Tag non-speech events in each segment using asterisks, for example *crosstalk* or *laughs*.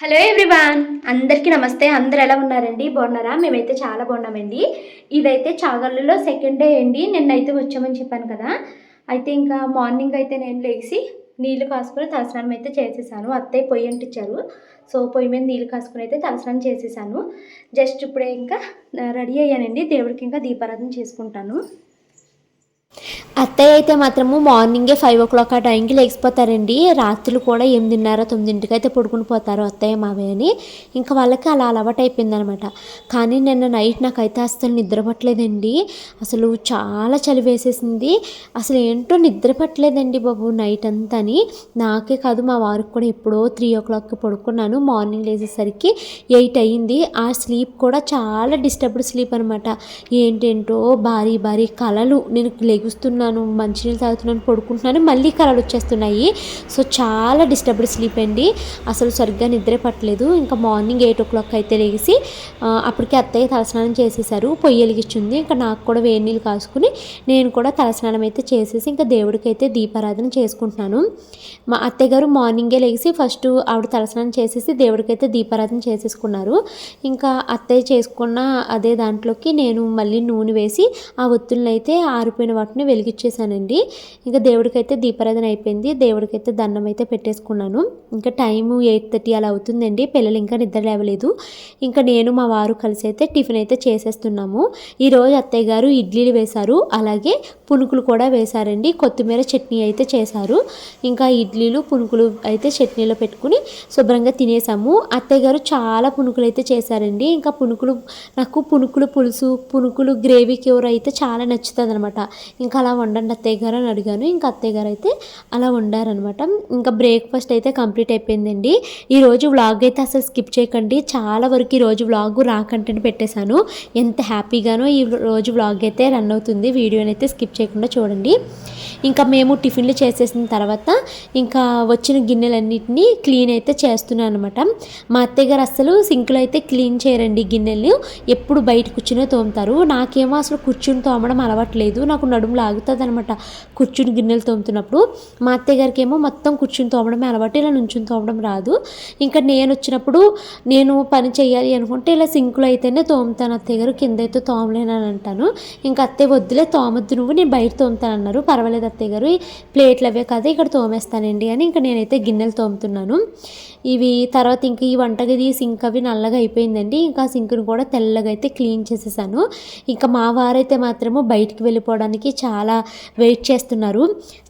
Hello everyone అందరికీ నమస్తే. అందరు ఎలా ఉన్నారండి? బాగున్నారా? మేమైతే చాలా బాగున్నామండి. ఇదైతే చాగల్లులో సెకండ్ డే అండి. నిన్నైతే వచ్చామని చెప్పాను కదా. అయితే ఇంకా మార్నింగ్ అయితే నేను లేచి నీళ్ళు కాసుకొని తలస్నానం అయితే చేసేసాను. అత్తయ్య పొయ్యి అంటించారు సో పొయ్యి మీద నీళ్ళు కాసుకొని అయితే తలస్నానం చేసేసాను. జస్ట్ ఇప్పుడే ఇంకా రెడీ అయ్యానండి. దేవుడికి ఇంకా దీపారాధన చేసుకుంటాను. అత్తయ్య అయితే మాత్రము మార్నింగే ఫైవ్ ఓ క్లాక్ ఆ టైంకి లేచిపోతారండి. రాత్రులు కూడా ఎనిమిదిన్నర తొమ్మిదింటికి అయితే పడుకుని పోతారు అత్తయ్య మావే అని. ఇంకా వాళ్ళకి అలా అలవాటు అయిపోయిందనమాట. కానీ నిన్న నైట్ నాకైతే అసలు నిద్ర పట్టలేదండి. అసలు చాలా చలి వేసేసింది. అసలు ఏంటో నిద్ర పట్టలేదండి బాబు నైట్ అంతా అని. నాకే కాదు మా వారికి కూడా ఎప్పుడో త్రీ ఓ క్లాక్కి పడుకున్నాను. మార్నింగ్ లేచేసరికి ఎయిట్ అయ్యింది. ఆ స్లీప్ కూడా చాలా డిస్టర్బ్డ్ స్లీప్ అనమాట. ఏంటేంటో భారీ భారీ కళలు నేను లెగుస్తున్నాను మంచినీళ్ళు తాగుతున్నాను పడుకుంటున్నాను మళ్ళీ కళలు వచ్చేస్తున్నాయి. సో చాలా డిస్టర్బ్డ్ స్లీప్ అండి. అసలు సరిగ్గా నిద్ర పట్టలేదు. ఇంకా మార్నింగ్ ఎయిట్ ఓ క్లాక్ అయితే లేచి అప్పటికి అప్పటికే అత్తయ్య తలస్నానం చేసేసారు పొయ్యి వెలిగించింది. ఇంకా నాకు కూడా వేడి నీళ్ళు కాసుకుని నేను కూడా తలస్నానం అయితే చేసేసి ఇంకా దేవుడికి అయితే దీపారాధన చేసుకుంటున్నాను. మా అత్తయ్య గారు మార్నింగే లేచి ఫస్ట్ ఆవిడ తలస్నానం చేసేసి దేవుడికి అయితే దీపారాధన చేసేసుకున్నారు. ఇంకా అత్తయ్య చేసుకున్న అదే దాంట్లోకి నేను మళ్ళీ నూనె వేసి ఆ ఒత్తులను అయితే ఆరిపోయిన వాటిని వెలిగించేసానండి ఇంకా దేవుడికైతే దీపారాధన అయిపోయింది. దేవుడికైతే దండం అయితే పెట్టేసుకున్నాను. ఇంకా టైము ఎయిట్ థర్టీ అలా అవుతుందండి. పిల్లలు ఇంకా నిద్ర లేవలేదు. ఇంకా నేను మా వారు కలిసి అయితే టిఫిన్ అయితే చేసేస్తున్నాము. ఈరోజు అత్తయ్య గారు ఇడ్లీలు వేశారు. అలాగే పునుకులు కూడా వేశారండి. కొత్తిమీర చట్నీ అయితే చేశారు. ఇంకా ఇడ్లీలు పునుకులు అయితే చట్నీలో పెట్టుకుని శుభ్రంగా తినేసాము. అత్తయ్య గారు చాలా పునుకులు అయితే చేశారండి. ఇంకా పునుకులు నాకు పునుకులు పులుసు పునుకులు గ్రేవీ కూర అయితే చాలా నచ్చుతుంది అనమాట ఇంకా అలా వండండి అత్తయ్య గారు అని అడిగాను. ఇంకా అత్తయ్య గారు అయితే అలా వండారనమాట ఇంకా బ్రేక్ఫాస్ట్ అయితే కంప్లీట్ అయిపోయిందండి. ఈ రోజు వ్లాగ్ అయితే అసలు స్కిప్ చేయకండి. చాలా వరకు ఈ రోజు వ్లాగ్ రా కంటెంట్ పెట్టేశాను. ఎంత హ్యాపీగానో ఈ రోజు వ్లాగ్ అయితే రన్ అవుతుంది. వీడియోని అయితే స్కిప్ చేయకుండా చూడండి. ఇంకా మేము టిఫిన్లు చేసేసిన తర్వాత ఇంకా వచ్చిన గిన్నెలన్నింటినీ క్లీన్ అయితే చేస్తున్నాను అనమాట మా అత్తయ్య గారు అసలు సింక్లో అయితే క్లీన్ చేయరండి గిన్నెలు. ఎప్పుడు బయట కూర్చునే తోముతారు. నాకేమో అసలు కూర్చుని తోమడం అలవాట్లేదు నాకు నడుము లాగుతుంది అనమాట కూర్చుని గిన్నెలు తోముతున్నప్పుడు మా అత్తయ్య గారికి ఏమో మొత్తం కూర్చుని తోమడమే అలవాటు ఇలా నుంచుని తోమడం రాదు. ఇంకా నేను వచ్చినప్పుడు నేను పని చేయాలి అనుకుంటే ఇలా సింకులు అయితేనే తోముతాను. అత్తయ్య గారు కింద అయితే తోమలేనని అంటాను. ఇంకా అత్తయ్య వద్దులే తోమద్దు నువ్వు నేను బయట తోముతాను అన్నారు పర్వాలేదు అత్తయ్య గారు ప్లేట్లు అవే కదా ఇక్కడ తోమేస్తానండి అని ఇంకా నేనైతే గిన్నెలు తోముతున్నాను. ఇవి తర్వాత ఇంక ఈ వంటగది సింక్ అవి నల్లగా అయిపోయిందండి. ఇంకా సింక్ను కూడా తెల్లగా అయితే క్లీన్ చేసేసాను. ఇంకా మా వారైతే మాత్రము బయటికి వెళ్ళిపోవడానికి చాలా వెయిట్ చేస్తున్నారు.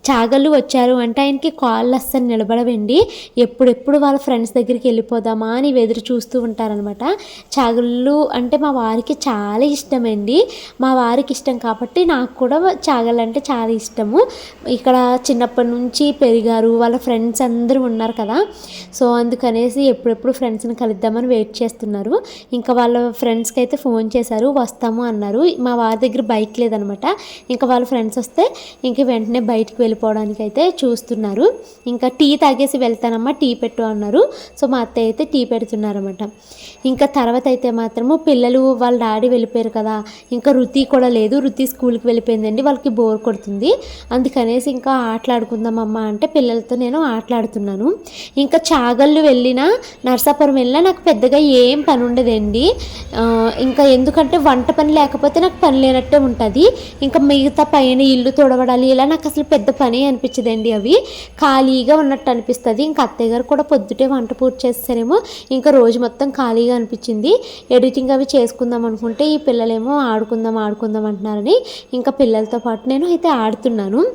చాగళ్ళు వచ్చారు అంటే ఆయనకి కాళ్ళు అస్సలు నిలబడవండి. ఎప్పుడెప్పుడు వాళ్ళ ఫ్రెండ్స్ దగ్గరికి వెళ్ళిపోదామా అని ఎదురు చూస్తూ ఉంటారనమాట చాగళ్ళు అంటే మా వారికి చాలా ఇష్టమండి. మా వారికి ఇష్టం కాబట్టి నాకు కూడా చాగళ్ళు అంటే చాలా ఇష్టము. ఇక్కడ చిన్నప్పటి నుంచి పెరిగారు వాళ్ళ ఫ్రెండ్స్ అందరూ ఉన్నారు కదా. సో అందుకనేసి ఎప్పుడెప్పుడు ఫ్రెండ్స్ని కలుద్దామని వెయిట్ చేస్తున్నారు. ఇంకా వాళ్ళ ఫ్రెండ్స్కి అయితే ఫోన్ చేశారు వస్తాము అన్నారు. మా వారి దగ్గర బైక్ లేదనమాట ఇంకా వాళ్ళ ఫ్రెండ్స్ వస్తే ఇంక వెంటనే బయటికి వెళ్ళిపోవడానికి అయితే చూస్తున్నారు. ఇంకా టీ తాగేసి వెళ్తానమ్మా టీ పెట్టు అన్నారు. సో మా అత్తయ్య అయితే టీ పెడుతున్నారన్నమాట. ఇంకా తర్వాత అయితే మాత్రము పిల్లలు వాళ్ళ డాడీ వెళ్ళిపోయారు కదా ఇంకా రుతి కూడా లేదు. రుతి స్కూల్కి వెళ్ళిపోయిందండి వాళ్ళకి బోర్ కొడుతుంది. అందుకనేసి ఇంకా ఆటలాడుకుందాం అమ్మ అంటే పిల్లలతో నేను ఆటలాడుతున్నాను. ఇంకా చాగళ్ళు వెళ్ళినా నర్సాపురం వెళ్ళినా నాకు పెద్దగా ఏం పని ఉండదండి. ఇంకా ఎందుకంటే వంట పని లేకపోతే నాకు పని లేనట్టే ఉంటుంది. ఇంకా మిగతా పైన ఇల్లు తొడవడాలి ఇలా నాకు అసలు పెద్ద పని అనిపించదండి అవి. ఖాళీగా ఉన్నట్టు అనిపిస్తుంది. ఇంకా అత్తయ్య గారు కూడా పొద్దుటే వంట పూర్తి చేస్తారేమో. ఇంకా రోజు మొత్తం ఖాళీగా అనిపించింది. ఎడిటింగ్ అవి చేసుకుందాం అనుకుంటే ఈ పిల్లలేమో ఆడుకుందాం ఆడుకుందాం అంటున్నారని ఇంకా పిల్లలతో పాటు నేను అయితే ఆడుతున్నాను.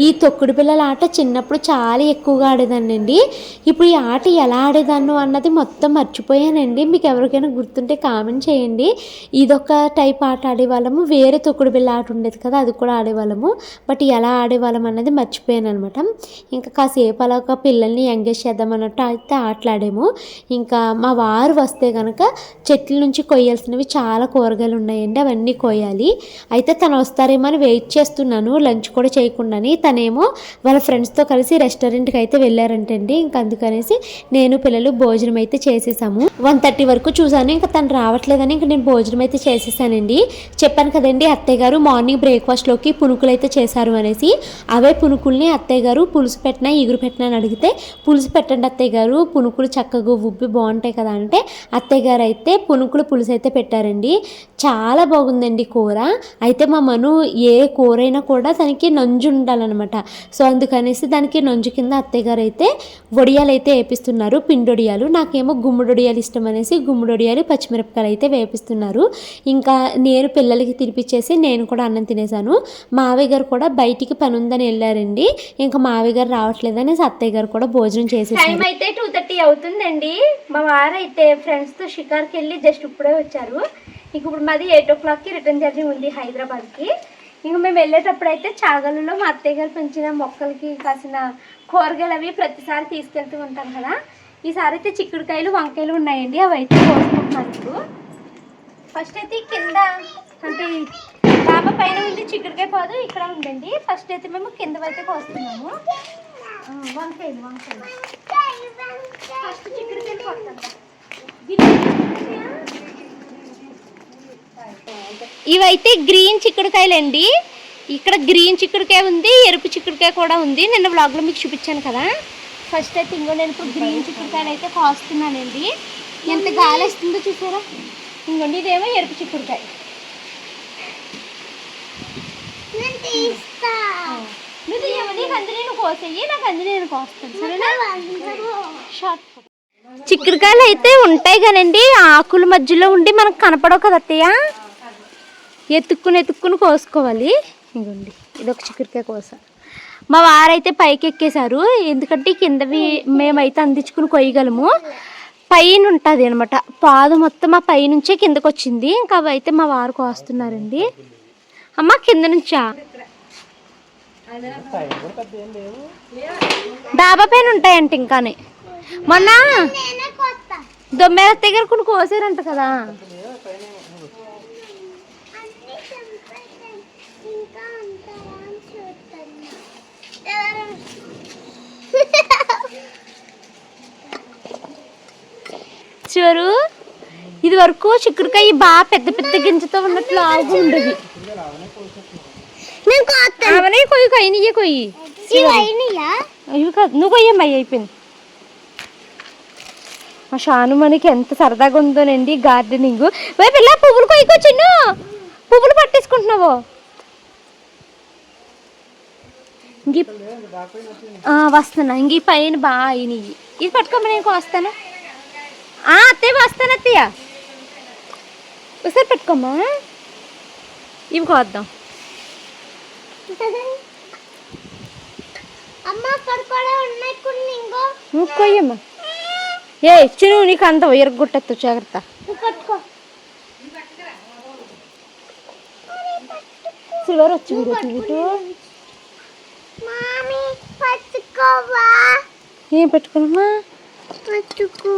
ఈ తొక్కుడు పిల్లల ఆట చిన్నప్పుడు చాలా ఎక్కువగా ఆడేదాన్నండి. ఇప్పుడు ఈ ఆట ఎలా ఆడేదాన్ని అన్నది మొత్తం మర్చిపోయానండి. మీకు ఎవరికైనా గుర్తుంటే కామెంట్ చేయండి. ఇదొక టైప్ ఆట ఆడేవాళ్ళము. వేరే తొక్కుడు బిల్ల ఆట ఉండేది కదా అది కూడా ఆడేవాళ్ళము. బట్ ఎలా ఆడేవాళ్ళం అన్నది మర్చిపోయాను అనమాట ఇంకా కాసేపు అలా ఒక పిల్లల్ని ఎంగేజ్ చేద్దాం అన్నట్టు అయితే ఆటలాడాము. ఇంకా మా వారు వస్తే కనుక చెట్ల నుంచి కొయ్యాల్సినవి చాలా కూరగాయలు ఉన్నాయండి అవన్నీ కోయాలి. అయితే తను వస్తారేమో అని వెయిట్ చేస్తున్నాను లంచ్ కూడా చేయకుండాని. తనేమో వాళ్ళ ఫ్రెండ్స్తో కలిసి రెస్టారెంట్కి అయితే వెళ్ళారంటండి. ఇంకా అందుకనేసి నేను పిల్లలు భోజనం అయితే చేసేసాము. వన్ థర్టీ వరకు చూసాను ఇంకా తను రావట్లేదని ఇంకా నేను భోజనం అయితే చేసేసానండి. చెప్పాను కదండి అత్తయ్య గారు మార్నింగ్ బ్రేక్ఫాస్ట్లోకి పునుకులు అయితే చేశారు అనేసి. అవే పునుకుల్ని అత్తయ్య గారు పులుసు పెట్టినా ఎగురు పెట్టినా అని అడిగితే పులుసు పెట్టండి అత్తయ్య గారు పునుకులు చక్కగా ఉబ్బి బాగుంటాయి కదా అంటే అత్తయ్య గారు అయితే పునుకులు పులుసు అయితే పెట్టారండి. చాలా బాగుందండి కూర. అయితే మా మను ఏ కూర అయినా కూడా దానికి నంజు ఉండాలన్నమాట. సో అందుకనేసి దానికి నంజు కింద అత్తయ్య గారు అయితే వడియాలు అయితే వేపిస్తున్నారు పిండొడియాలు. నాకేమో గుమ్మడొడియాలు ఇష్టం అనేసి గుమ్మడొడియాలు పచ్చిమిరపకాయలు అయితే వేపిస్తున్నారు. ఇంకా నేను పిల్లలకి తినిపించేసి నేను కూడా అన్నం తినేసాను మావయ్య గారు కూడా బయటికి పని ఉందని వెళ్ళారండి ఇంకా మావి గారు రావట్లేదని అత్తయ్య గారు కూడా భోజనం టైం అయితే టూ థర్టీ అవుతుందండి. మా వారు అయితే ఫ్రెండ్స్తో షికార్కి వెళ్ళి జస్ట్ ఇప్పుడే వచ్చారు. ఇంక ఇప్పుడు మాది ఎయిట్ ఓ క్లాక్కి రిటర్న్ జర్నీ ఉంది హైదరాబాద్కి. ఇంక మేము వెళ్ళేటప్పుడు అయితే చాగలలో మా అత్తయ్య గారు పెంచిన మొక్కలకి కాసిన కూరగాయలు అవి ప్రతిసారి తీసుకెళ్తూ ఉంటాం కదా. ఈసారి అయితే చిక్కుడుకాయలు వంకాయలు ఉన్నాయండి. అవి అయితే కోసుకుంటున్నాను ఫస్ట్ అయితే కింద అంటే బాబా పైన ఉంది చిక్కుడుకాయ పోదు ఇక్కడ ఉందండి ఫస్ట్ అయితే మేము కింద అయితే కోస్తున్నాము వంకాయ వంకాయ ఫస్ట్ చిక్కుడుకాయ ఇవైతే గ్రీన్ చిక్కుడుకాయలండి. ఇక్కడ గ్రీన్ చిక్కుడుకాయ ఉంది ఎరుపు చిక్కుడుకాయ కూడా ఉంది. నిన్న వ్లాగ్లో మీకు చూపించాను కదా. ఫస్ట్ అయితే ఇంకో నేను ఇప్పుడు గ్రీన్ చిక్కుడుకాయలు అయితే కాస్తున్నానండి. ఎంత గాలి వస్తుందో చూసారా? ఇంకోండి ఇదేమో ఎరుపు చిక్కుడుకాయ. నువ్వు తీయమని నీకు కోసేయి నాకు కోస్తాను సరేనా? షార్ట్ చిక్కుడుకాయలు అయితే ఉంటాయి కానండి ఆకుల మధ్యలో ఉండి మనకు కనపడవు కదా అత్తయ్య? ఎత్తుక్కుని ఎత్తుక్కుని కోసుకోవాలి. ఇదిగోండి ఇది ఒక చిక్కుడుకాయ కోస. మా వారైతే పైకి ఎక్కేశారు ఎందుకంటే కిందవి మేమైతే అందించుకుని కొయ్యగలము. పైన ఉంటుంది అనమాట పాదు మొత్తం ఆ పై నుంచే కిందకు వచ్చింది ఇంకా అవి అయితే మా వారు కోస్తున్నారండి. అమ్మ కింద నుంచా? డాబా పైన ఉంటాయంట ఇంకానే. మొన్న దొమ్మేర దగ్గర కొన్ని కోసారంట కదా. చూరు ఇది వరకు చిక్కుడుకాయ బాగా పెద్ద పెద్ద గింజతో ఉన్నట్లు ఆగు ఉండేది. అవనే కొయ్యి కొయ్యి కొయ్యి. ఇవి కాదు నువ్వు కొయ్యమ్మా అయిపోయింది. మా షాను మనకి ఎంత సరదాగా ఉందోనండి గార్డెనింగ్. వే పిల్ల పువ్వులు కొయ్యకొచ్చిన్ను పువ్వులు పట్టేసుకుంటున్నావు? ఇంక వస్తున్నా. ఇంక పైన బాగా అయినాయి ఇది పట్టుకోమని నేను వస్తాను అత్తయ్య వస్తాను అత్తయ్య. ఒకసారి పెట్టుకోమ్మా. ఇవి కోద్దాం. కొయ్యమ్మా. ఏ చిను నీకు అంత ఎరగొట్టద్దు జాగ్రత్త. సిల్వర్ వచ్చి ఏం పెట్టుకున్నామా పట్టుకో.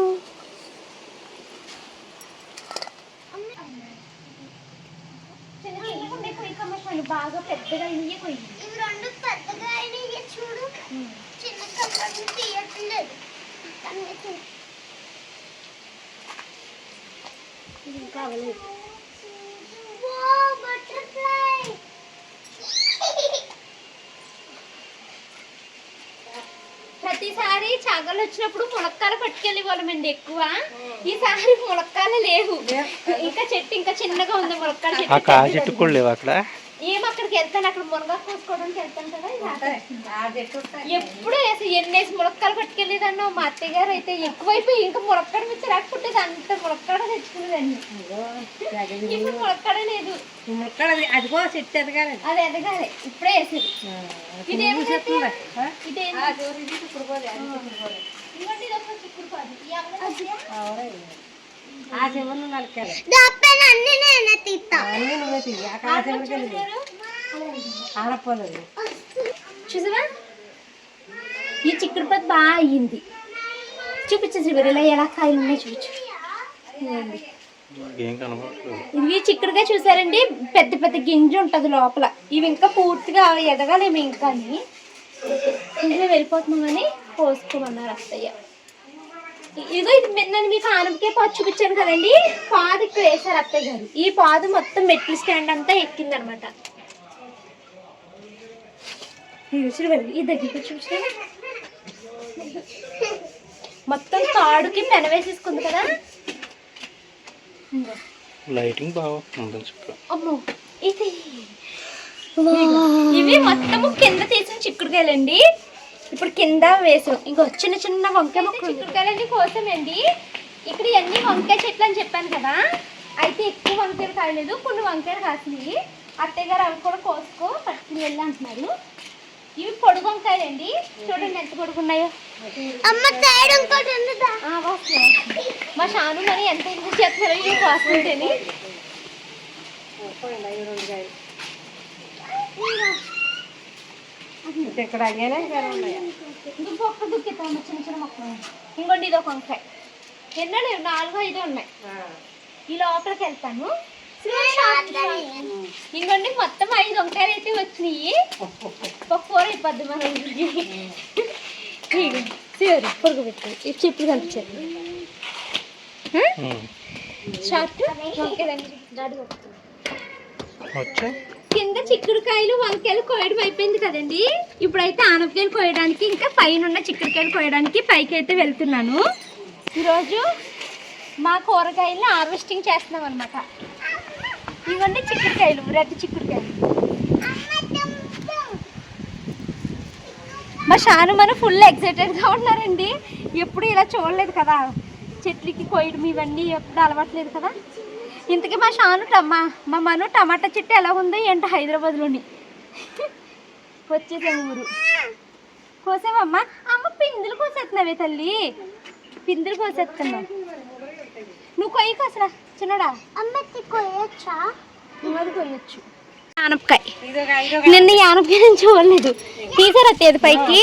బాగా పెద్దగా ఇవి రెండు పెద్దగా అయినాయి చూడు. చిన్న కళ్ళు తీయట్లేదు. butterfly. ప్రతిసారి చాగలు వచ్చినప్పుడు ములక్కాలు పట్టుకెళ్ళి వాళ్ళమండి ఎక్కువ. ఈసారి ములక్కాలు లేవు. ఇంకా చెట్టు ఇంకా చిన్నగా ఉంది ములక్కాల ఆ చెట్టు. కూడా లేవు అక్కడ? ఏం అక్కడికి వెళ్తాను అక్కడ మునగా కోసుకోవడానికి వెళ్తాను కదా. ఎప్పుడు వేసి ఎన్నేసి ములక్కాలు పట్టుకెళ్ళేదన్నో మా అత్తయ్య గారు అయితే ఎక్కువైపోయి ఇంకా ములక్కాడ మీద రాకపోతే అంత ములక్కాడ తెచ్చుకునేదండి ఇప్పుడు ములక్కాడ లేదు. అదిగో చెట్టు ఎదగాలి. అది ఎదగాలి. ఇప్పుడే వేసేది. ఇదేమో ఇదేం ఇదిగోండి ఆ చివరిని నలకాలి. దానిపైన అన్ని నేనే తీస్తా. అన్నీ నువ్వే తీయి. ఆ కా చివరికి వెళ్ళి ఆడపోలేదు. చూసావా? ఈ చిక్కుడు పది బాగా అయ్యింది. చూపించు శివరి ఇలా ఎలా కాయలు ఉన్నాయి చూపించు. ఇవి చిక్కుడుగా చూసారండి? పెద్ద పెద్ద గింజ ఉంటుంది లోపల. ఇవి ఇంకా పూర్తిగా ఎదగాలేము ఇంకా ఇంట్లో వెళ్ళిపోతున్నామని పోసుకోమన్నారు అత్తయ్య. ఇదిగో ఇది మీ- నేను మీకు ఆనపకాయ పాదు చూపించాను కదండి. పాదు ఇక్కడ వేసారు అత్తయ్య గారు. ఈ పాదు మొత్తం మెట్ల స్టాండ్ అంతా ఎక్కింది అనమాట దగ్గరికి మొత్తం తాడుకి పెన వేసేసుకుంది కదా. లైటింగ్ బాగా అమ్మో ఇది. ఇవి మొత్తము కింద తీసిన చిక్కుడుకాయలండి. ఇప్పుడు కింద వేసాం ఇంకో చిన్న చిన్న వంకాయ మొక్కలు చిక్కుడుకాయలన్నీ కోసామండి ఇక్కడ ఇవన్నీ వంకాయ చెట్లు అని చెప్పాను కదా అయితే ఎక్కువ వంకాయలు కాయలేదు కొన్ని వంకాయలు కాసినాయి. అత్తయ్య గారు అవి కూడా కోసుకో పట్టుకుని వెళ్ళి అంటున్నారు. ఇవి పొడుగు వంకాయలండి చూడండి ఎంత పొడుగున్నాయో అమ్మ సైడ్ ఇంకోటి ఉందిదా ఆ, వస్తున్నాయి. మా షాను మరి ఎంత ఇంటి చేస్తారో ఇవి కోస్తుంటేని ఇక్కడ అయ్యానే ఒక్క దుక్కితాము చిన్న చిన్న మొక్కలు ఇంకోటి ఇది ఒక వంకాయ ఎన్నో నాలుగు ఐదు ఉన్నాయి. ఈ లోపలికి వెళ్తాను. ఇంకోండి మొత్తం ఐదు వంకాయలు అయితే వచ్చినాయి. ఒక కూర అయిపోద్ది మన సరే పొరుగు పెట్టు. ఈ చెప్పులు కనిపించారు. షార్ట్? కొట్టుకో. వచ్చా కింద చిక్కుడుకాయలు వంకాయలు కోయడం అయిపోయింది కదండి. ఇప్పుడైతే ఆనపకాయలు కోయడానికి ఇంకా పైన ఉన్న చిక్కుడుకాయలు కోయడానికి పైకి అయితే వెళ్తున్నాను. ఈరోజు మా కూరగాయలను హార్వెస్టింగ్ చేస్తున్నాం అనమాట ఇవన్నీ చిక్కుడుకాయలు రెడ్ చిక్కుడుకాయలు. మా షాను మన ఫుల్ ఎక్సైటెడ్గా ఉన్నారండి. ఎప్పుడు ఇలా చూడలేదు కదా. చెట్లకి కోయడం ఇవన్నీ ఎప్పుడు అలవాట్లేదు కదా. ఇంతకీ మా షాను టమా మా మను టమాటా చెట్టు ఎలా ఉందో ఏంటో హైదరాబాద్లోని? వచ్చేసాము ఊరు. కోసావమ్మా? అమ్మ పిందులు కోసేస్తున్నావే తల్లి. పిందులు కోసేస్తున్నావు. నువ్వు కొయ్యి అసలు చిన్నడా. అమ్మకి కొయ్యొచ్చా? నువ్వు అది కొయ్యొచ్చు. ఇదొక నిన్న ఈ ఆనపకాయ నేను చూడలేదు. తీసారా తేది పైకి.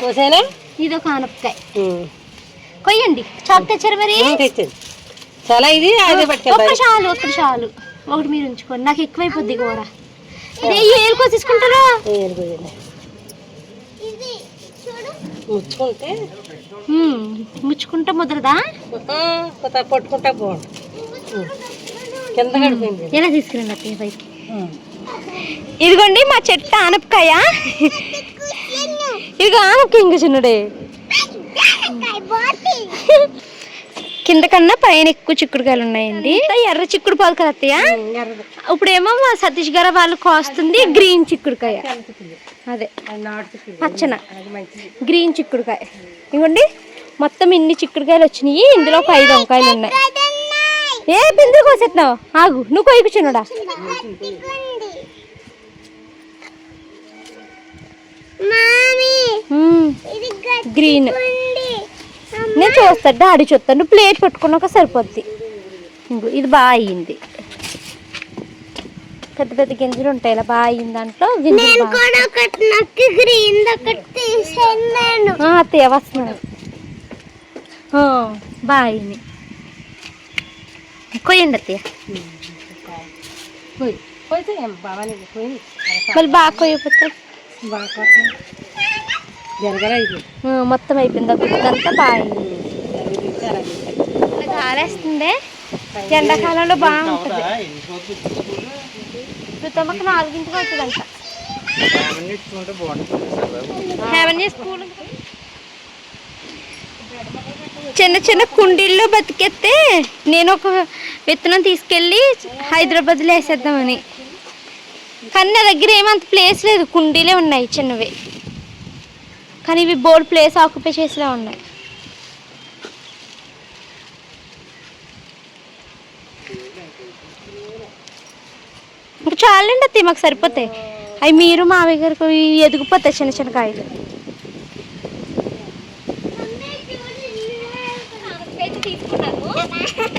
కోసేనా? ఇదొక ఆనపకాయ కొయ్యండి. చాప్ తెచ్చారు మరి? చాలా ఇది అదే ఒక్క పట్టుకెళ్ళాలి షాలు ఒక్క షాలు. ఒకటి మీరు ఉంచుకోండి. నాకు ఎక్కువైపోద్ది కూర అదే ఏలు కోసేసుకుంటారా ఇది. చూడు. ముచ్చుకుంటే? మ్మ్. ముచ్చుకుంటే ముద్రదా? పట్టుకుంటా బాగుంటుంది కింద ఎలా తీసుకురండి అత్తయ్య పైకి? ఇదిగోండి మా చెట్టు ఆనపకాయ. ఇదిగో ఆనపకాయ ఇంక చిన్నడే. *laughs* కింద కన్నా పైన ఎక్కువ చిక్కుడుకాయలు ఉన్నాయండి. ఎర్ర చిక్కుడు పాలు కదా అత్తయ్య? ఇప్పుడేమో మా సతీష్ గారు వాళ్ళు కోస్తుంది గ్రీన్ చిక్కుడుకాయ. అదే. పచ్చన. అది మంచిది. గ్రీన్ చిక్కుడుకాయ. ఇవ్వండి మొత్తం ఇన్ని చిక్కుడుకాయలు వచ్చినాయి. ఇందులో ఒక ఐదు వంకాయలు ఉన్నాయి. ఏ బిందు కోసేస్తున్నావు ఆగు నువ్వు కొయ్యకు చిన్నడా మామీ మ్మ్. ఇది గ్రీన్. నేను చూస్తా డాడీ చూస్తాను నువ్వు ప్లేట్ పెట్టుకున్నాక సరిపోద్ది. ఇంకో ఇది బాగా అయ్యింది. పెద్ద పెద్ద గింజలు ఉంటాయి ఇలా బాగా అయ్యింది దాంట్లో గింజలు నేను బాగా అయింది కొయ్యండి అత్తయ్య. మళ్ళీ బాగా కొయ్యకపోతే? బాగా మొత్తం అయిపోయింది. ఆ గుత్తంతా బాగా అయింది ఇది చాలా ఇలా గాలేస్తుంది ఎండాకాలంలో బాగుంటుంది ఋతమ్మకి నాలుగింటికి అవుతుందంట హెవెన్ స్కూల్ చిన్న చిన్న కుండీల్లో బతికెత్తే నేను ఒక విత్తనం తీసుకెళ్ళి హైదరాబాద్లో వేసేద్దామని. కానీ నా దగ్గర ఏమంత ప్లేస్ లేదు. కుండీలే ఉన్నాయి చిన్నవి. కానీ ఇవి బోర్డ్ ప్లేస్ ఆక్యుపై చేసేలా ఉన్నాయి. ఇంకా చాలండి అత్తయ్య మాకు సరిపోతాయి. అవి మీరు మావయ్య గారికి ఎదిగిపోతాయి చిన్న చిన్న కాయలు.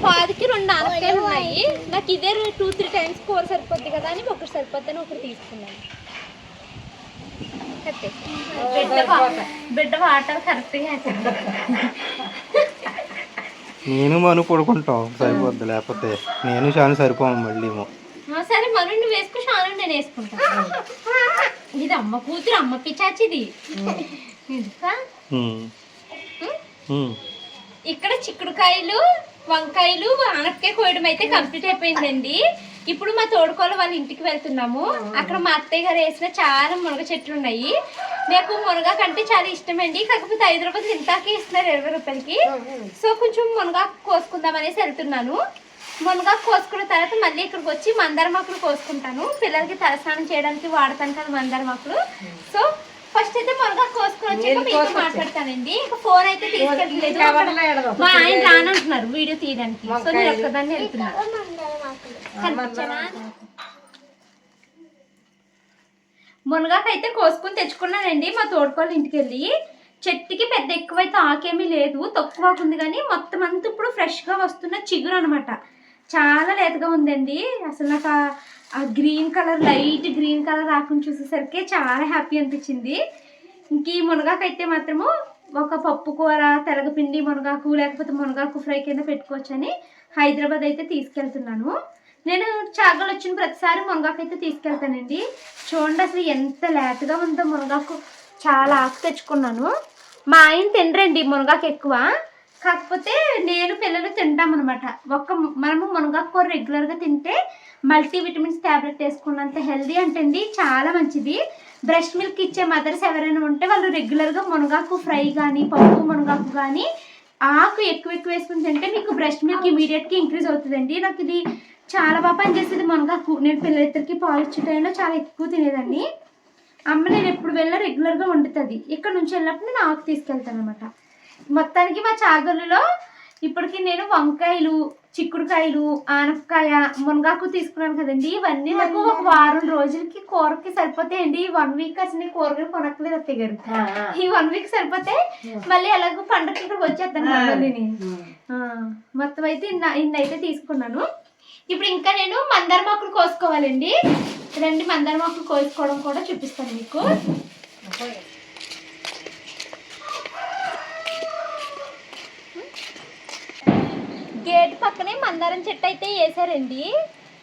పాదికి రెండు ఆనపకాయలు ఉన్నాయి. నాకు ఇదే టూ త్రీ టైమ్స్ కూర సరిపోద్ది కదా అని ఒకటి సరిపోద్దని ఒకటి తీసుకున్నాను. బిడ్డ వాటర్ కరెక్ట్గా నేను మను పడుకుంటాం సరిపోద్ది. లేకపోతే నేను చాలా సరిపోము మళ్ళీ సరే మనం నువ్వు వేసుకో షాను నేను వేసుకుంటాను ఇది అమ్మ కూతురు అమ్మ పిచాచిది. ఇక్కడ చిక్కుడుకాయలు వంకాయలు ఆనపకాయ కోయడం అయితే కంప్లీట్ అయిపోయిందండి. ఇప్పుడు మా తోడుకోలు వాళ్ళ ఇంటికి వెళ్తున్నాము. అక్కడ మా అత్తయ్య గారు వేసిన చాలా మునగ చెట్లు ఉన్నాయి. నాకు మునగ కంటే చాలా ఇష్టం అండి కాకపోతే ఐదు రూపాయలు ఇంతాకే ఇస్తున్నారు ఇరవై రూపాయలకి. సో కొంచెం మునగ కోసుకుందాం అనేసి వెళ్తున్నాను. మునగ కోసుకున్న తర్వాత మళ్ళీ ఇక్కడికి వచ్చి మందార మొక్కలు కోసుకుంటాను. పిల్లలకి తలస్నానం చేయడానికి వాడతాను కదా మందార మొక్కలు సో ఫస్ట్ అయితే మునగ కోసుకుని వచ్చాక మీతో మాట్లాడతానండి. ఇంకా ఫోన్ అయితే తీసుకెళ్ళలేదు. మా ఆయన రానంటున్నారు వీడియో తీయడానికి. సో నేను ఒక్కదాన్ని వెళ్తున్నాను? మునగాకైతే కోసుకుని తెచ్చుకున్నానండి. మా తోడుకోళ్ళ ఇంటికి వెళ్ళి చెట్టుకి పెద్ద ఎక్కువైతే ఆకేమీ లేదు. తక్కువ ఉంది కానీ మొత్తం అంతా ఇప్పుడు ఫ్రెష్గా వస్తున్న చిగురు అనమాట చాలా లేతగా ఉందండి. అసలు నాకు ఆ- green colour light green colour ఆకుని చూసేసరికి చాలా హ్యాపీ అనిపించింది. ఇంక ఈ మునగాకైతే మాత్రము ఒక పప్పు కూర తెలగపిండి మునగాకు లేకపోతే మునగాకు ఫ్రై కింద పెట్టుకోవచ్చని హైదరాబాద్ అయితే తీసుకెళ్తున్నాను. నేను చాగలు వచ్చిన ప్రతిసారి మునగాకు అయితే తీసుకెళ్తానండి. చూడండి అసలు ఎంత లేతగా ఉందో మునగాకు. చాలా ఆకు తెచ్చుకున్నాను. మా ఆయన తినరండి మునగాకు ఎక్కువ. కాకపోతే నేను పిల్లలు తింటామన్నమాట. ఒక్క మనము మునగాకు రెగ్యులర్గా తింటే మల్టీ విటమిన్స్ ట్యాబ్లెట్ వేసుకున్నంత హెల్దీ అంటండి చాలా మంచిది. బ్రెస్ట్ మిల్క్ ఇచ్చే మదర్స్ ఎవరైనా ఉంటే వాళ్ళు రెగ్యులర్గా మునగాకు ఫ్రై కానీ పప్పు మునగాకు కానీ ఆకు ఎక్కువ ఎక్కువ వేసుకుని తింటే మీకు బ్రెస్ట్ మిల్క్ ఇమీడియట్గా ఇంక్రీజ్ అవుతుందండి. నాకు ఇది చాలా బాగా పనిచేసేది మునగాకు నేను పిల్లలిద్దరికి పాలు ఇచ్చే టైంలో చాలా ఎక్కువ తినేదాన్ని. అమ్మ నేను ఎప్పుడు వెళ్ళినా రెగ్యులర్గా వండుతుంది. ఇక్కడ నుంచి వెళ్ళినప్పుడు నేను ఆకు తీసుకెళ్తాను అనమాట మొత్తానికి మా చాగర్లలో ఇప్పటికి నేను వంకాయలు చిక్కుడుకాయలు ఆనపకాయ మునగాకు తీసుకున్నాను కదండి. ఇవన్నీ నాకు ఒక వారం రోజులకి కూరకి సరిపోతాయండి. వన్ వీక్ అసలు నేను కూరగాయలు కొనక్కలేదు అత్తయ్య గారు. ఈ వన్ వీక్ సరిపోతే మళ్ళీ ఎలాగో పండగకి ఇక్కడికి వచ్చేస్తాను మళ్ళీ మొత్తం అయితే ఇన్న ఇన్నైతే తీసుకున్నాను. ఇప్పుడు ఇంకా నేను మందార మొక్కలు కోసుకోవాలండి. రెండు మందార మొక్కలు కోసుకోవడం కూడా చూపిస్తాను మీకు. గేట్ పక్కనే మందారం చెట్టు అయితే వేసారండి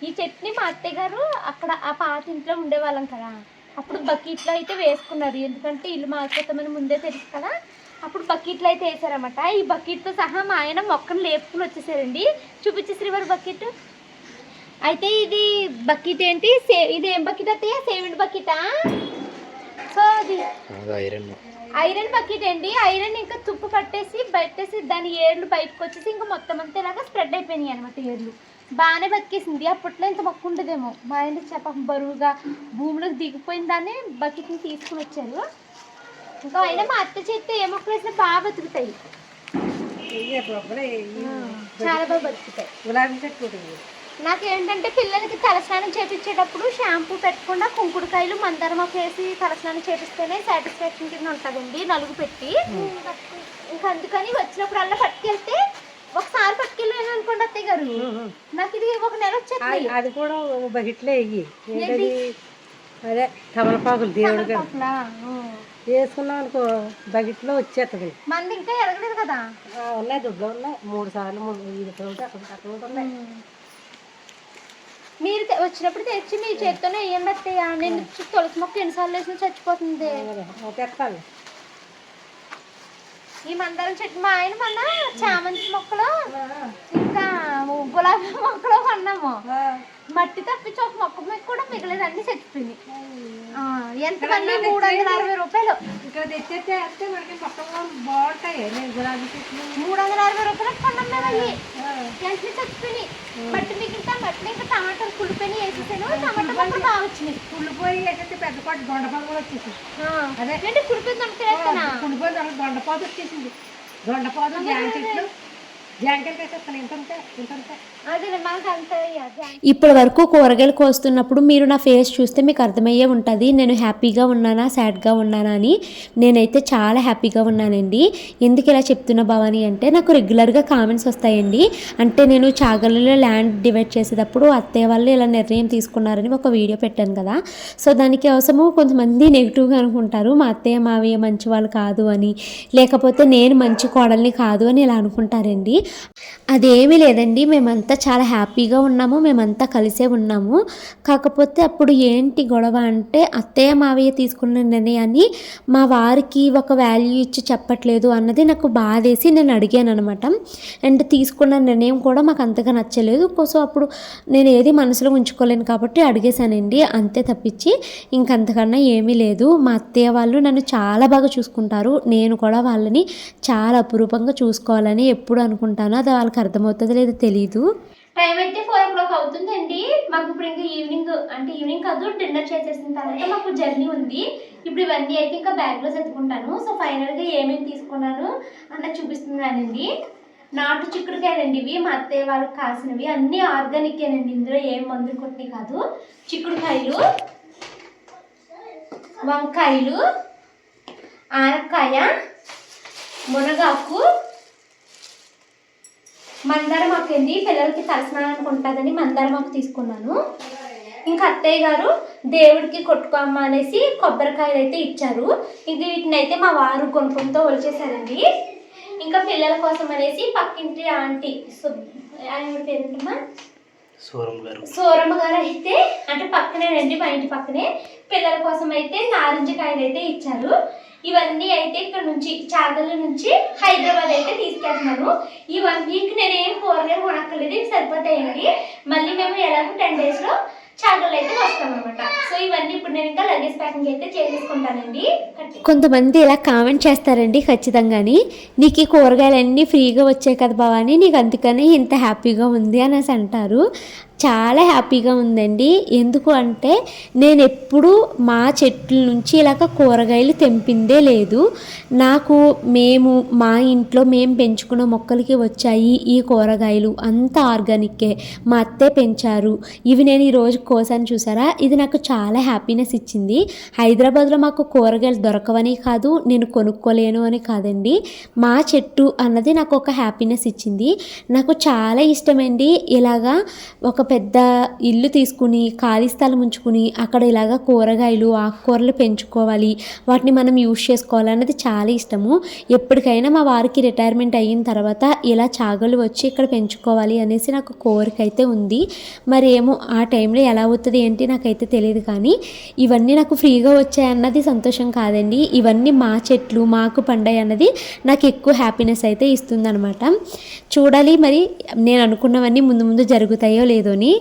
ఈ చెట్టుని మా అత్తయ్య గారు అక్కడ ఆ పాత ఇంట్లో ఉండేవాళ్ళం కదా. అప్పుడు బకెట్లో అయితే వేసుకున్నారు. ఎందుకంటే ఇల్లు మారిపోతామని ముందే తెలుసు కదా. అప్పుడు బకెట్లో అయితే వేసారన్నమాట ఈ బకెట్తో సహా మా ఆయన మొక్కను లేపుకుని వచ్చేసారండి. చూపించే శ్రీవారి బకెట్. అయితే ఇది బకెట్ ఏంటి? సే ఇది ఏం బకెట్ అత్తయ్య? సేవిండ్ బకెటా? సో అది. ఐరన్. ఐరన్ బకెట్ అండి. ఐరన్ ఇంకా తుప్పు పట్టేసి పెట్టేసి దాని ఏర్లు బయటకు వచ్చేసి ఇంకా మొత్తం అంతా ఇలాగా స్ప్రెడ్ అయిపోయినాయి అనమాట ఏర్లు. బాగానే బతికేసింది. అప్పట్లో ఇంత మొక్క ఉండదేమో. మా ఆయన చెప్ప బరువుగా భూమిలోకి దిగిపోయిన దాన్ని బకెట్ని తీసుకుని వచ్చారు. ఇంకా అయినా మా అత్త చేస్తే ఏ మొక్కలు వేసినా బాగా బతుకుతాయి. చాలా బాగా బతుకుతాయి. గులాబీ చెట్టు. నాకేంటంటే పిల్లలకి తలస్నానం చేపించేటప్పుడు షాంపూ పెట్టకుండా కుంకుడుకాయలు మందారం వేసి తలస్నానం చేపిస్తేనే సాటిస్ఫాక్షన్ కింద ఉంటుందండి నలుగు పెట్టి. ఇంకా అందుకని వచ్చినప్పుడల్లా పట్టుకెళ్తే ఒకసారి పట్టుకెళ్ళాను అనుకోండి అత్తయ్య గారు. నాకు ఇది ఒక నెల వచ్చేది అది- కూడా బకెట్లో వెయ్యి ఏంటది? అదే తమలపాకులు దేవుడు వేసుకున్నాం అనుకో బకెట్లో వచ్చేస్తుంది మంది ఇంకా ఎరగలేదు కదా? ఉన్నాయి దుబ్బలు ఉన్నాయి. మూడు సార్లు మూడు సార్లు అక్కడ అక్కడ కూడా ఉన్నాయి మీరు వచ్చినప్పుడు తెచ్చి మీ చేత్తోనే వేయండి అత్తయ్య. నేను తులసి మొక్క ఎన్నిసార్లు వేసినా చచ్చిపోతుంది. తెస్తాను ఈ మందారం చెట్టు మా ఆయన మొన్న చామంతి మొక్కలు ఇంకా గులాబీ మొక్కలు కొన్నాము. మట్టి తప్పించి ఒక మొక్క మీద కూడా మిగలేదు అన్ని చచ్చిపోయింది ఎంత మూడు వందల అరవై రూపాయలు. ఇక్కడ తెచ్చేస్తే వేస్తే మనకి మొక్కలు బాగుంటాయి. నేను గులాబీ చెట్లు. మూడు వందల అరవై రూపాయలకు కొన్నాం మేము అవి వెంటనే చచ్చిపోయినాయి. మట్టి మిగిలితే మట్టిని ఇంకా టమాటాలు కుళ్ళిపోయి వేసేసాను. టమాటా మొక్కలు బాగా వచ్చినాయి. కుళ్ళిపోయి వేసేస్తే పెద్ద పాటు దొండపాలు కూడా వచ్చేసింది అదే. కుళ్ళిపోయి దొండకాయ కుళ్ళిపోయి దొండపాదు వచ్చేసింది. దొండపాదు జాంకెట్లు జాంకెట్లు ఇప్పటి వరకు కూరగాయలు కోస్తున్నప్పుడు మీరు నా ఫేస్ చూస్తే మీకు అర్థమయ్యే ఉంటుంది. నేను హ్యాపీగా ఉన్నానా సాడ్గా ఉన్నానా అని నేనైతే చాలా హ్యాపీగా ఉన్నానండి. ఎందుకు ఇలా చెప్తున్నా భవాని అంటే నాకు రెగ్యులర్గా కామెంట్స్ వస్తాయండి. అంటే నేను చాగలలో ల్యాండ్ డివైడ్ చేసేటప్పుడు అత్తయ్య వాళ్ళు ఇలా నిర్ణయం తీసుకున్నారని ఒక వీడియో పెట్టాను కదా. సో దానికి అవసరము కొంతమంది నెగిటివ్గా అనుకుంటారు. మా అత్తయ్య మావయ్య మంచి వాళ్ళు కాదు అని లేకపోతే నేను మంచి కోడల్ని కాదు అని ఇలా అనుకుంటారండి. అదేమీ లేదండి. మేమంతా చాలా హ్యాపీగా ఉన్నాము. మేమంతా కలిసే ఉన్నాము. కాకపోతే అప్పుడు ఏంటి గొడవ అంటే అత్తయ్య మావయ్య తీసుకున్న నిర్ణయాన్ని మా వారికి ఒక వాల్యూ ఇచ్చి చెప్పట్లేదు అన్నది నాకు బాధేసి నేను అడిగాను అనమాట అండ్ తీసుకున్న నిర్ణయం కూడా మాకు అంతగా నచ్చలేదు. సో అప్పుడు నేను ఏది మనసులో ఉంచుకోలేను కాబట్టి అడిగేశానండి. అంతే తప్పించి ఇంకంతకన్నా ఏమీ లేదు. మా అత్తయ్య వాళ్ళు నన్ను చాలా బాగా చూసుకుంటారు. నేను కూడా వాళ్ళని చాలా అపురూపంగా చూసుకోవాలని ఎప్పుడు అనుకుంటాను. అది వాళ్ళకి అర్థమవుతుందో లేదో తెలియదు టైం అయితే ఫోర్ ఓ క్లాక్ అవుతుందండి. మాకు ఇప్పుడు ఇంకా ఈవినింగ్ అంటే ఈవినింగ్ కాదు డిన్నర్ చేసేసిన తర్వాత మాకు జర్నీ ఉంది. ఇప్పుడు ఇవన్నీ అయితే ఇంకా బ్యాగ్లో సర్దుకుంటాను. సో ఫైనల్గా ఏమేమి తీసుకున్నాను అన్నది చూపిస్తున్నానండి. నాటు చిక్కుడుకాయలండి ఇవి. మా అత్తయ్య వాళ్ళకి కాసినవి. అన్నీ ఆర్గానికేనండి ఇందులో ఏం మందులు కొట్టినవి కాదు. చిక్కుడుకాయలు వంకాయలు ఆనకాయ మునగాకు మందారమాకు అండి. పిల్లలకి తలస్నానానికి ఉంటుందని మందారమాకు తీసుకున్నాను. ఇంకా అత్తయ్య గారు దేవుడికి కొట్టుకోమ్మ అనేసి కొబ్బరికాయలు అయితే ఇచ్చారు. ఇంక వీటిని అయితే మా వారు కొనుక్కుంటూ వచ్చేసారండి ఇంకా పిల్లల కోసం అనేసి పక్కింటి ఆంటీ సు- ఆయన పేరేంటమ్మా సూరం గారు. సూరమ్మ గారు అయితే అంటే పక్కనేనండి మా ఇంటి పక్కనే పిల్లల కోసం అయితే నారింజ కాయలు అయితే ఇచ్చారు. ఇవన్నీ అయితే ఇక్కడ నుంచి చాగల నుంచి హైదరాబాద్ అయితే తీసుకెళ్తున్నాను. ఈ వన్ వీక్ నేనేం కూరగాయలు కొనక్కర్లేదు ఇవి సరిపోతాయండి. మళ్ళీ మేము ఎలాగో టెన్ డేస్లో చాగలు అయితే వస్తామన్నమాట. సో ఇవన్నీ ఇప్పుడు నేను ఇంకా లగేజ్ ప్యాకింగ్ అయితే చేసేసుకుంటానండి. కొంతమంది ఇలా కామెంట్ చేస్తారండి ఖచ్చితంగాని నీకు ఈ కూరగాయలన్నీ ఫ్రీగా వచ్చాయి కదా భవాని నీకు అందుకని ఇంత హ్యాపీగా ఉంది అనేసి అంటారు. చాలా హ్యాపీగా ఉందండి. ఎందుకు అంటే నేను ఎప్పుడు మా చెట్ల నుంచి ఇలాగ కూరగాయలు తెంపిందే లేదు. నాకు మేము మా ఇంట్లో మేము పెంచుకున్న మొక్కలకి వచ్చాయి ఈ కూరగాయలు అంత ఆర్గానిక్కే. మా అత్తే పెంచారు. ఇవి నేను ఈరోజు కోసాను చూసారా? ఇది నాకు చాలా హ్యాపీనెస్ ఇచ్చింది. హైదరాబాద్లో మాకు కూరగాయలు దొరకవని కాదు నేను కొనుక్కోలేను అని కాదండి. మా చెట్టు అన్నది నాకు ఒక హ్యాపీనెస్ ఇచ్చింది. నాకు చాలా ఇష్టమండి. ఇలాగా ఒక పెద్ద ఇల్లు తీసుకుని ఖాళీ స్థలం ఉంచుకుని అక్కడ ఇలాగ కూరగాయలు ఆకుకూరలు పెంచుకోవాలి. వాటిని మనం యూజ్ చేసుకోవాలి అన్నది చాలా ఇష్టము. ఎప్పటికైనా మా వారికి రిటైర్మెంట్ అయిన తర్వాత ఇలా చాగలు వచ్చి ఇక్కడ పెంచుకోవాలి అనేసి నాకు కోరిక అయితే ఉంది. మరి ఏమో ఆ టైంలో ఎలా అవుతుంది ఏంటి నాకైతే తెలియదు కానీ ఇవన్నీ నాకు ఫ్రీగా వచ్చాయన్నది సంతోషం కాదండి. ఇవన్నీ మా చెట్లు మాకు పండాయి అన్నది నాకు ఎక్కువ హ్యాపీనెస్ అయితే ఇస్తుందన్నమాట. చూడాలి మరి నేను అనుకున్నవన్నీ ముందు ముందు జరుగుతాయో లేదో అని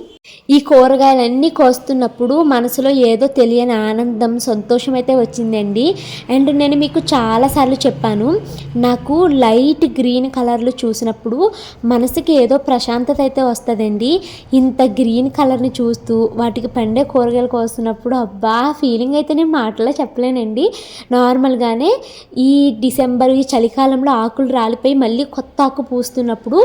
ఈ కూరగాయలన్నీ కోస్తున్నప్పుడు మనసులో ఏదో తెలియని ఆనందం సంతోషం అయితే వచ్చిందండి. అండ్ నేను మీకు చాలాసార్లు చెప్పాను నాకు లైట్ గ్రీన్ కలర్లు చూసినప్పుడు మనసుకి ఏదో ప్రశాంతత అయితే వస్తుందండి. ఇంత గ్రీన్ కలర్ని చూస్తూ వాటికి పండే కూరగాయలు కోస్తున్నప్పుడు అబ్బా ఫీలింగ్ అయితే నేను మాటలో చెప్పలేనండి. నార్మల్గానే ఈ డిసెంబర్ ఈ చలికాలంలో ఆకులు రాలిపోయి మళ్ళీ కొత్త ఆకు పూస్తున్నప్పుడు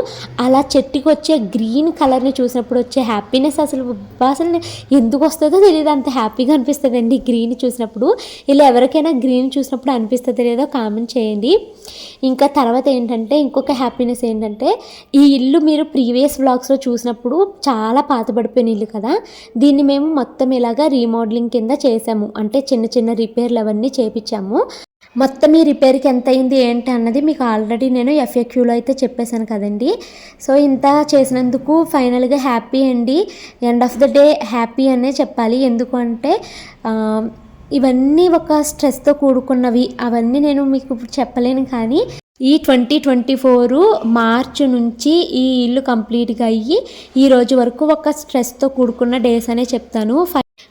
అలా చెట్టుకి వచ్చే గ్రీన్ కలర్ని చూసినప్పుడు వచ్చే హ్యాపీనెస్ అసలు. అసలు ఎందుకు వస్తుందో తెలియదు. అంత హ్యాపీగా అనిపిస్తుంది అండి గ్రీన్ చూసినప్పుడు. ఇలా ఎవరికైనా గ్రీన్ చూసినప్పుడు అనిపిస్తుందో లేదో కామెంట్ చేయండి. ఇంకా తర్వాత ఏంటంటే ఇంకొక హ్యాపీనెస్ ఏంటంటే ఈ ఇల్లు మీరు ప్రీవియస్ బ్లాగ్స్లో చూసినప్పుడు చాలా పాతబడిపోయిన ఇల్లు కదా. దీన్ని మేము మొత్తం ఇలాగా రీమోడలింగ్ కింద చేసాము. అంటే చిన్న చిన్న రిపేర్లు అవన్నీ చేపించాము. మొత్తం ఈ రిపేర్కి ఎంత అయింది ఏంటి అన్నది మీకు ఆల్రెడీ నేను ఎఫ్ఏక్యూలో అయితే చెప్పేశాను కదండి. సో ఇంత చేసినందుకు ఫైనల్గా హ్యాపీ అండి. End of the day happy అనే చెప్పాలి. ఎందుకంటే ఇవన్నీ ఒక స్ట్రెస్తో కూడుకున్నవి. అవన్నీ నేను మీకు ఇప్పుడు చెప్పలేను కానీ ఈ ట్వంటీ ట్వంటీ ఫోరు మార్చ్ నుంచి ఈ ఇల్లు కంప్లీట్గా అయ్యి ఈ రోజు వరకు ఒక స్ట్రెస్తో కూడుకున్న డేస్ అనే చెప్తాను.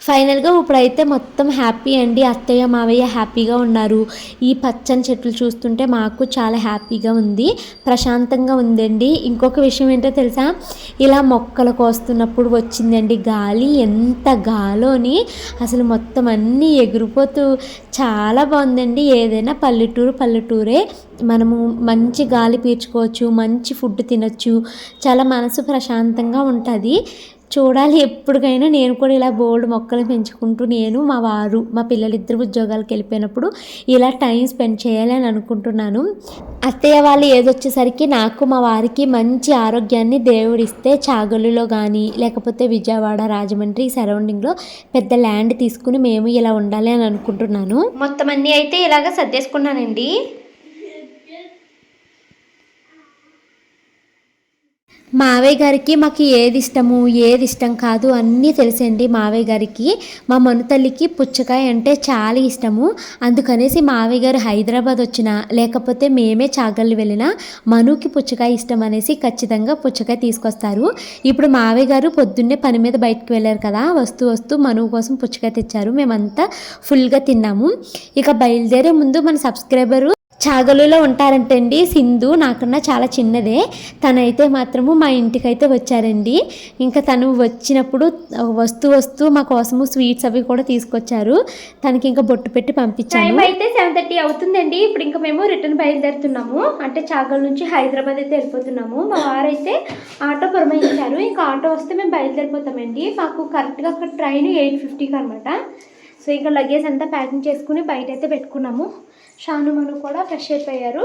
ఫైనల్గా ఇప్పుడైతే మొత్తం హ్యాపీ అండి. అత్తయ్య మావయ్య హ్యాపీగా ఉన్నారు. ఈ పచ్చని చెట్లు చూస్తుంటే మాకు చాలా హ్యాపీగా ఉంది. ప్రశాంతంగా ఉందండి. ఇంకొక విషయం ఏంటో తెలుసా? ఇలా మొక్కలు కోస్తున్నప్పుడు వచ్చిందండి గాలి. ఎంత గాలోని. అసలు మొత్తం అన్నీ ఎగిరిపోతూ చాలా బాగుందండి. ఏదైనా పల్లెటూరు పల్లెటూరే మనము మంచి గాలి పీల్చుకోవచ్చు మంచి ఫుడ్ తినచ్చు. చాలా మనసు ప్రశాంతంగా ఉంటుంది. చూడాలి ఎప్పటికైనా నేను కూడా ఇలా బోల్డ్ మొక్కలు పెంచుకుంటూ నేను మా వారు మా పిల్లలిద్దరు ఉద్యోగాలకు వెళ్ళిపోయినప్పుడు ఇలా టైం స్పెండ్ చేయాలి అని అనుకుంటున్నాను. అత్తయ్య వాళ్ళు ఏదొచ్చేసరికి నాకు మా వారికి మంచి ఆరోగ్యాన్ని దేవుడిస్తే చాగలులో కానీ లేకపోతే విజయవాడ రాజమండ్రి సరౌండింగ్లో పెద్ద ల్యాండ్ తీసుకుని మేము ఇలా ఉండాలి అని అనుకుంటున్నాను. మొత్తం అన్నీ అయితే ఇలాగ సర్దేసుకున్నానండి. మావయ్య గారికి మాకు ఏది ఇష్టము ఏది ఇష్టం కాదు అన్నీ తెలిసండి మావయ్య గారికి. మా మనుతల్లికి పుచ్చకాయ అంటే చాలా ఇష్టము. అందుకనేసి మావయ్య గారు హైదరాబాద్ వచ్చినా లేకపోతే మేమే చాగళ్ళు వెళ్ళినా మనుకి పుచ్చకాయ ఇష్టం అనేసి ఖచ్చితంగా పుచ్చకాయ తీసుకొస్తారు. ఇప్పుడు మావయ్య గారు పొద్దున్నే పని మీద బయటకు వెళ్ళారు కదా వస్తూ వస్తూ మనువు కోసం పుచ్చకాయ తెచ్చారు. మేమంతా ఫుల్గా తిన్నాము. ఇక బయలుదేరే ముందు మన సబ్స్క్రైబరు చాగలులో ఉంటారంటండి. సింధు నాకన్నా చాలా చిన్నదే. తనైతే మాత్రము మా ఇంటికైతే వచ్చారండి. ఇంకా తను వచ్చినప్పుడు వస్తూ వస్తూ మా కోసము స్వీట్స్ అవి కూడా తీసుకొచ్చారు. తనకి ఇంకా బొట్టు పెట్టి టైం అయితే సెవెన్ థర్టీ అవుతుందండి. ఇప్పుడు ఇంకా మేము రిటర్న్ బయలుదేరుతున్నాము. అంటే చాగల్ నుంచి హైదరాబాద్ అయితే వెళ్ళిపోతున్నాము. మా వారైతే ఆటో పురమాయించారు. ఇంకా ఆటో వస్తే మేము బయలుదేరిపోతామండి. మాకు కరెక్ట్గా అక్కడ ట్రైన్ ఎయిట్ ఫిఫ్టీకి అనమాట సో ఇంకా లగేజ్ అంతా ప్యాకింగ్ చేసుకుని బయట అయితే పెట్టుకున్నాము. షాను మను కూడా ఫ్రెష్ అయిపోయారు.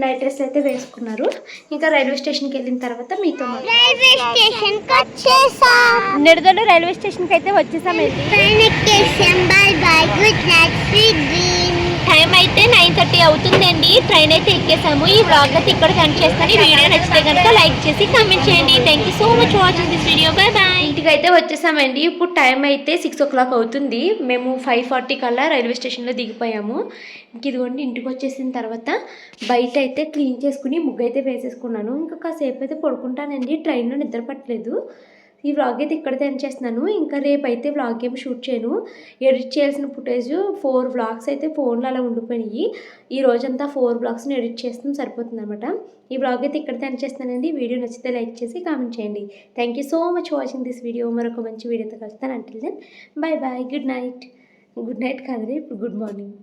నైట్ డ్రెస్ అయితే వేసుకున్నారు. ఇంకా రైల్వే స్టేషన్కి వెళ్ళిన తర్వాత మీతో రైల్వే స్టేషన్కి వచ్చేసాం నిడదలు రైల్వే స్టేషన్కి అయితే ఎక్కేసాం bye bye good night sweet dream. Time అయితే నైన్ థర్టీ అవుతుందండి. ట్రైన్ అయితే ఎక్కేసాము. ఈ బ్లాగ్ అయితే ఇక్కడ కనెక్ట్ చేస్తాను. వీడియో నచ్చితే కనుక లైక్ చేసి కామెంట్ చేయండి. Thank you so much watching this video bye bye ఇంటికి అయితే వచ్చేసామండి. ఇప్పుడు టైం అయితే సిక్స్ ఓ క్లాక్ అవుతుంది. మేము ఫైవ్ ఫార్టీ కల్లా రైల్వే స్టేషన్లో దిగిపోయాము. ఇంక ఇదిగోండి ఇంటికి వచ్చేసిన తర్వాత బయట అయితే క్లీన్ చేసుకుని ముగ్గు అయితే వేసేసుకున్నాను. ఇంకా కాసేపు అయితే పడుకుంటానండి. ట్రైన్లో నిద్ర పట్టలేదు. ఈ వ్లాగ్ అయితే ఇక్కడితో ఎండ్ చేస్తున్నాను. ఇంకా రేపు అయితే వ్లాగ్ ఏమి షూట్ చేయను. ఎడిట్ చేయాల్సిన ఫుటేజ్ ఫోర్ వ్లాగ్స్ అయితే ఫోన్లో అలా ఉండిపోయినాయి. ఈ రోజంతా ఫోర్ వ్లాగ్స్ని ఎడిట్ చేస్తాం సరిపోతుంది అనమాట ఈ వ్లాగ్ అయితే ఇక్కడ ఎండ్ చేస్తానండి వీడియో నచ్చితే లైక్ చేసి కామెంట్ చేయండి. Thank you so much watching this video మరొక మంచి వీడియోతో కలుస్తాను. Until then bye bye good night good night కాదు ఇప్పుడు గుడ్ మార్నింగ్